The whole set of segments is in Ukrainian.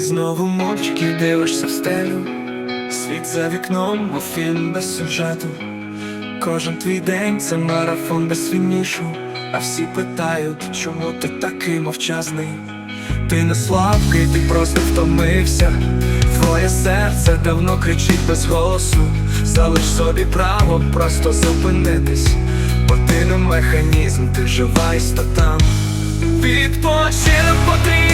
знову мовчки дивишся в стелю, світ за вікном, мов фільм без сюжету. Кожен твій день це марафон без фінішу, а всі питають, чому ти такий мовчазний. Ти не слабкий, ти просто втомився. Твоє серце давно кричить без голосу. Залиш собі право просто зупинитись, бо ти не механізм, ти жива істота. Відпочинок потрібен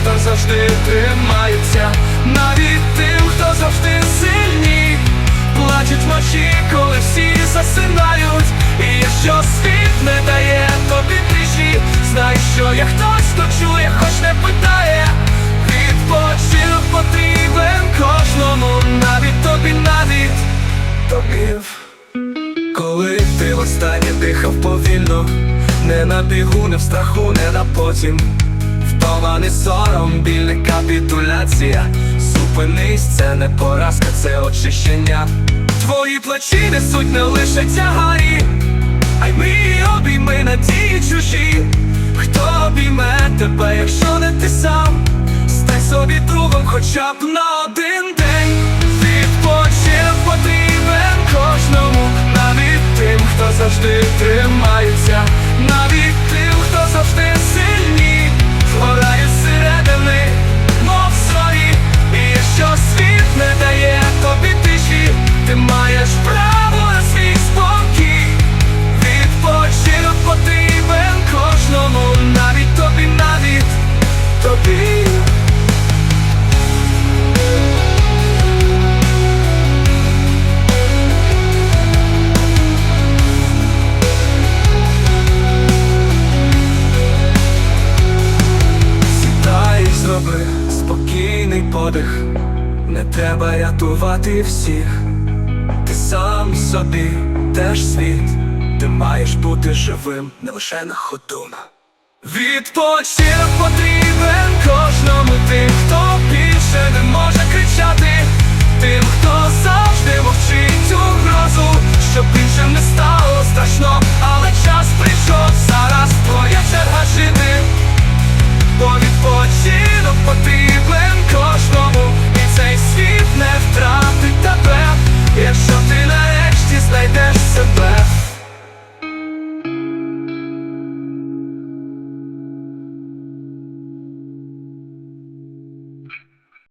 хто завжди тримається, навіть тим, хто завжди сильні, плачуть вночі, коли всі засинають. І якщо світ не дає тобі тріші, знай, що є хтось, хто чує, хоч не питає. Відпочинок потрібен кожному, навіть тобі, навіть тобі. Коли ти востаннє дихав повільно, не на бігу, не в страху, не на потім. Втома не сором, біль не капітуляція. Зупинись, це не поразка, це очищення. Твої плечі несуть не лише тягарі, а й мрії обійми надії чужі. Хто обійме тебе, якщо не ти сам? Стань собі другом хоча б на один день. Відпочинок потрібен кожному, навіть тим, хто завжди тримається, подих, не треба рятувати всіх, ти сам собі теж світ, ти маєш бути живим, не лише на ходу. Відпочив потрібен кожному тим, хто більше не може кричати, тим.